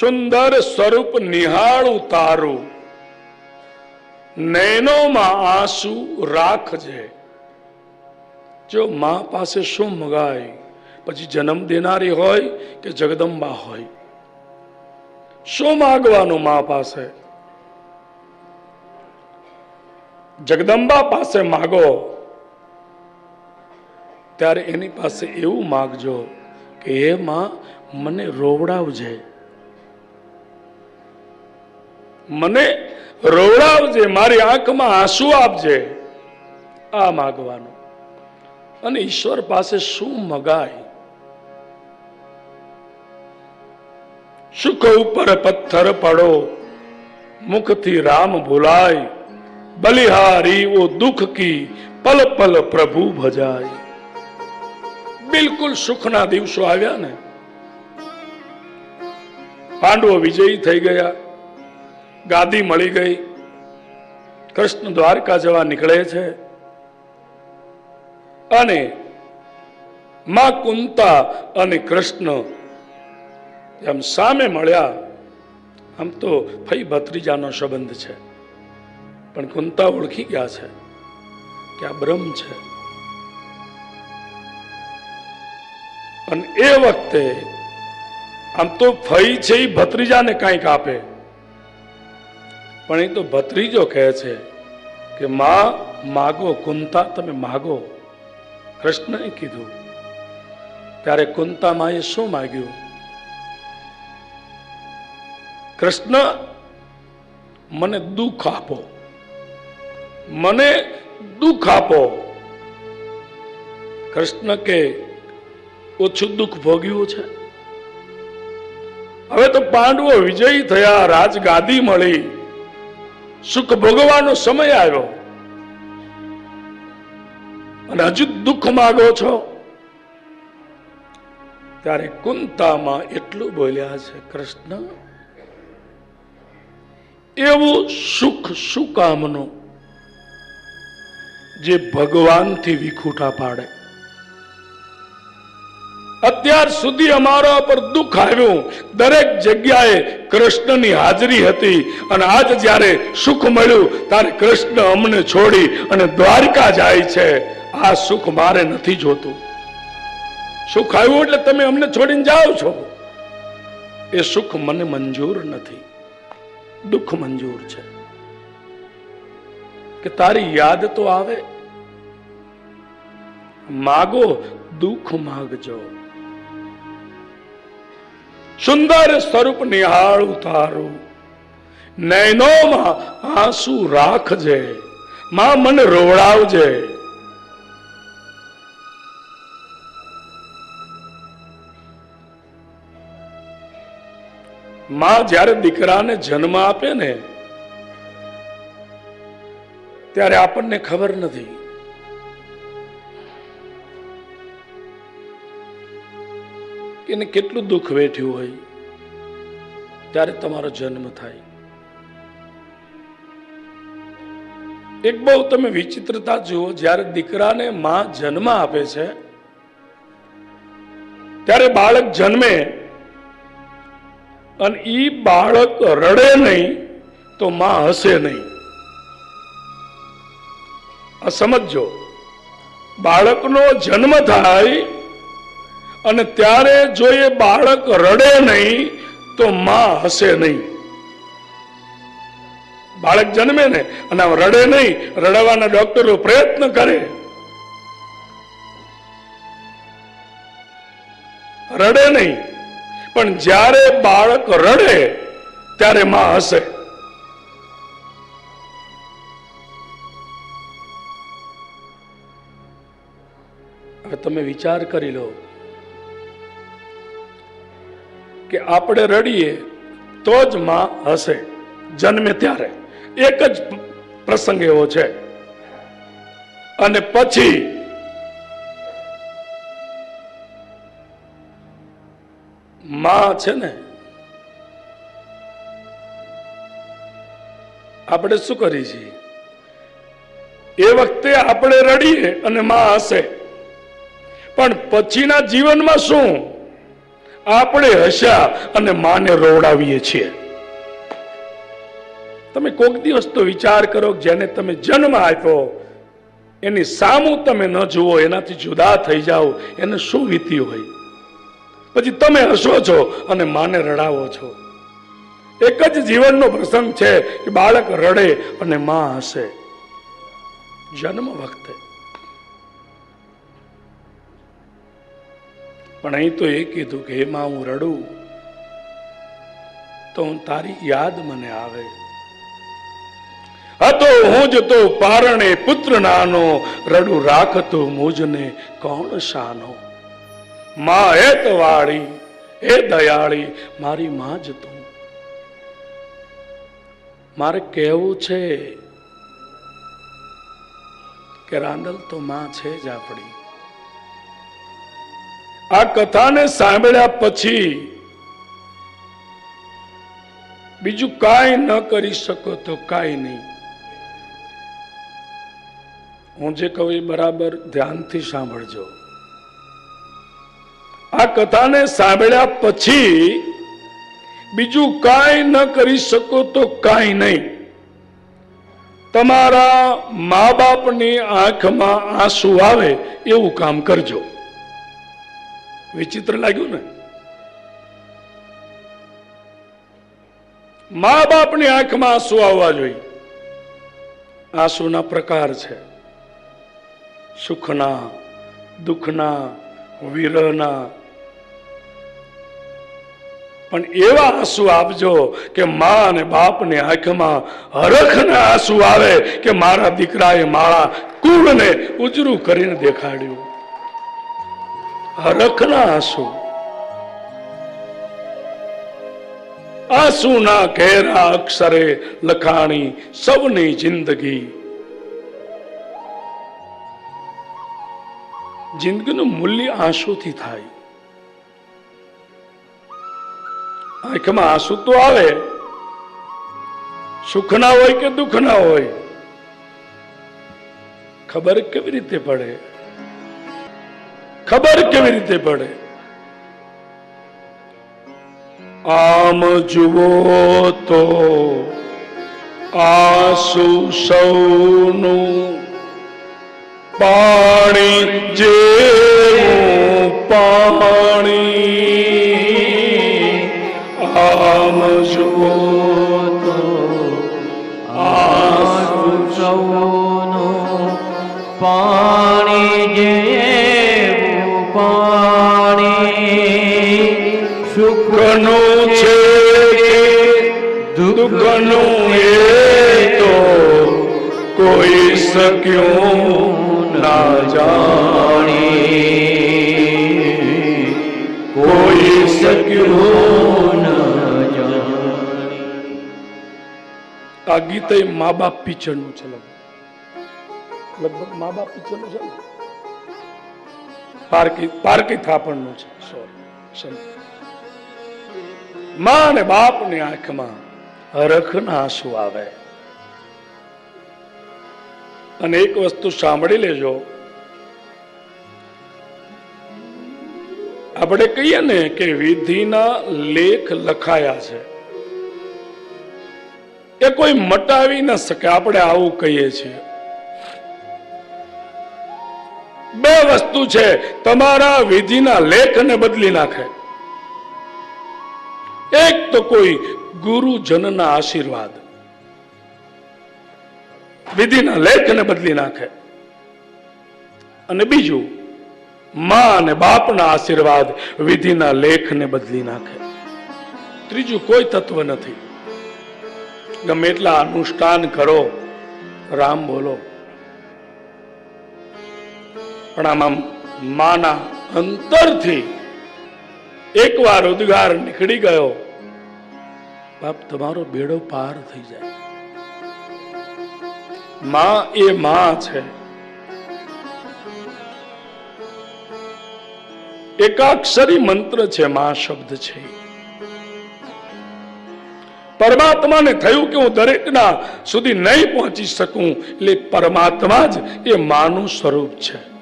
સુંદર સ્વરૂપ નિહાળું તારું. નૈનોમાં આંસુ રાખજે. જો મા પાસે શું મગાય? પછી જન્મ દેનારી હોય કે જગદંબા હોય? શું માગવાનું મા પાસે? જગદંબા પાસે માગો. ત્યારે એની પાસે એવું માગજો કે એ માં, મને રોવડાવજે. મને રોવડાવજે, મારી આંખમાં આંસુ આપજે, આ માગવાનું. અને ઈશ્વર પાસે શું મગાય? સુખ ઉપર પથ્થર પડો, મુખથી રામ ભૂલાય, બલિહારી ઓ દુઃખ કી પલ પલ પ્રભુ ભજાય. બિલકુલ સુખના દિવસો આવ્યા ને. પાંડવો વિજયી થઈ ગયા. ગાદી મળી ગઈ. કૃષ્ણ દ્વારકા જવા નીકળે છે. અને માં કુંતા અને કૃષ્ણ એમ સામે મળ્યા. આમ તો ફઈ ભત્રીજાનો સંબંધ છે. પણ કુંતા ઓળખી ગયા છે કે આ બ્રહ્મ છે. અને એ વખતે આમ તો ફઈ છે એ ભત્રીજાને કાંઈક આપે. પણ એ તો ભત્રીજો કહે છે કે, માં, માગો, કુંતા, તમે માગો. કૃષ્ણએ કીધું, ત્યારે કુંતા માએ શું માગ્યું? કૃષ્ણ, મને દુઃખ આપો. મને દુઃખ આપો. કૃષ્ણ કે, ઓછું દુઃખ ભોગ્યું છે. હવે તો પાંડવો વિજયી થયા રાજગાદી મળી. સુખ ભોગવાનો સમય આવ્યો. અને હજુ દુઃખ માગો છો? ત્યારે કુંતામાં એટલું બોલ્યા છે, કૃષ્ણ, એવું સુખ શું જે ભગવાનથી વિખૂટા પાડે. અત્યાર સુધી અમારા પર દુઃખ આવ્યું. દરેક જગ્યાએ કૃષ્ણની હાજરી હતી અને આજ જ્યારે સુખ મળ્યું, ત્યારે કૃષ્ણ અમને છોડી અને દ્વારકા જાય છે. આ સુખ મારે નથી જોતું. સુખ આવ્યું એટલે તમે અમને છોડીને જાઓ છો. એ સુખ મને મંજૂર નથી. દુઃખ મંજૂર છે. કે તારી યાદ તો આવે. માગો, દુઃખ માગજો. સુંદર સ્વરૂપ નિહાળું તારું નૈનોમાં આંસુ રાખજે, માં મને રોવડાવજે. માં જ્યારે દીકરાને જન્મ આપે ને, ત્યારે આપણને ખબર નથી. એને કેટલું દુઃખ વેઠ્યું હોય, ત્યારે તમારો જન્મ થાય. એક બહુ તમે વિચિત્રતા જુઓ, જ્યારે દીકરાને માં જન્મ આપે છે, ત્યારે બાળક જન્મે અને ઈ બાળક રડે નહીં, તો માં હસે નહીં. આ સમજજો, બાળકનો જન્મ થાય અને ત્યારે જો એ બાળક રડે નહીં, તો માં હશે નહીં. બાળક જન્મે ને અને આમ રડે નહીં, રડવાના ડોક્ટરો પ્રયત્ન કરે. રડે નહીં, પણ જ્યારે બાળક રડે, ત્યારે માં હશે તમે વિચાર કરી લો કે આપણે રડીએ તો જ માં હશે જન્મે ત્યારે. એક જ પ્રસંગ એવો છે. અને પછી માં છે ને, આપણે શું કરીએ છીએ? એ વખતે આપણે રડીએ અને માં હશે. પણ પછીના જીવનમાં શું? આપણે હસ્યા અને માને રોવડાવીએ છીએ. તમે કોક દિવસ તો વિચાર કરો જેને તમે જન્મ આપ્યો, એની સામું તમે ન જુઓ, એનાથી જુદા થઈ જાઓ, એને શું વીતી હોય? પછી તમે હસો છો અને માને રડાવો છો. એક જ જીવનનો પ્રસંગ છે કે બાળક રડે અને માં હસે જન્મ વખતે. પણ અહીં તો એ કીધું કે, હે હું રડું, તો હું તારી યાદ મને આવે. હતો હું જ તો પારણે પુત્ર નાનો રડું રાખતો, મુજને કોણ શાનો? માં હેત વાળી એ દયાળી, મારી માં જ તું. મારે કહેવું છે કે રાંદલ તો માં છે જ આપણી. આ કથાને સાંભળ્યા પછી બીજું કાંઈ ન કરી શકો તો કાંઈ નહીં. હું જે કહું એ બરાબર ધ્યાનથી સાંભળજો. આ કથાને સાંભળ્યા પછી બીજું કાંઈ ન કરી શકો તો કાંઈ નહીં. તમારા મા બાપની આંખમાં આંસુ આવે એવું કામ કરજો. વિચિત્ર લાગ્યું ને? મા બાપની આંખમાં આંસુ આવવા જોઈએ. આંસુના પ્રકાર છે. સુખના, દુઃખના, વિરહના. પણ એવા આંસુ આપજો કે મા અને બાપની આંખમાં હરખના આંસુ આવે કે મારા દીકરાએ મારા કુળને ઉજરું કરીને દેખાડ્યું. હરખના આંસુ. આંસુના ઘેરા અક્ષરે લખાણી સૌની જિંદગી. જિંદગીનું મૂલ્ય આંસુથી થાય. આંખમાં આંસુ તો આવે. સુખના હોય કે દુઃખના હોય. ખબર કેવી રીતે પડે? ખબર કેવી રીતે પડે? આમ જુઓ તો આસુ સૌનું પાણી જેવું પાણી. આમ જુઓ તો આંસુ સૌનું પાણી જેવું દુઃખનું છે દુઃખનું એ તો કોઈ શક્યું ના જાણી. કોઈ શક્યું આ ગીત મા બાપ પિક્ચરનું છે લગભગ. મા બાપ પિક્ચરનું છે ને? પારકી પારકી થાપણનું છે. સોરી માં અને બાપની આંખમાં હરખના આંસુ આવે. અને એક વસ્તુ સાંભળી લેજો. આપણે કહીએ ને કે વિધિના લેખ લખાયા છે. એ કોઈ મટાવી ન શકે, આપણે આવું કહીએ છીએ. બે વસ્તુ છે, તમારા વિધિના લેખને બદલી નાખે. એક તો કોઈ ગુરુજનના આશીર્વાદ. વિધિના લેખને બદલી નાખે. અને બીજું, મા અને બાપના આશીર્વાદ વિધિના લેખને બદલી નાખે. ત્રીજું કોઈ તત્વ નથી. ગમે એટલા અનુષ્ઠાન કરો, રામ બોલો. પણ આમાં માના અંતરથી એકવાર ઉદ્ગાર નીકળી ગયો, બાપ તમારો બેડો પાર થઈ જાય. માં એ માં છે. એકાક્ષરી મંત્ર છે, માં શબ્દ છે. પરમાત્માને થયું કે હું દરેકના સુધી નહીં પહોંચી શકું, એટલે પરમાત્મા જ એ માનું સ્વરૂપ છે.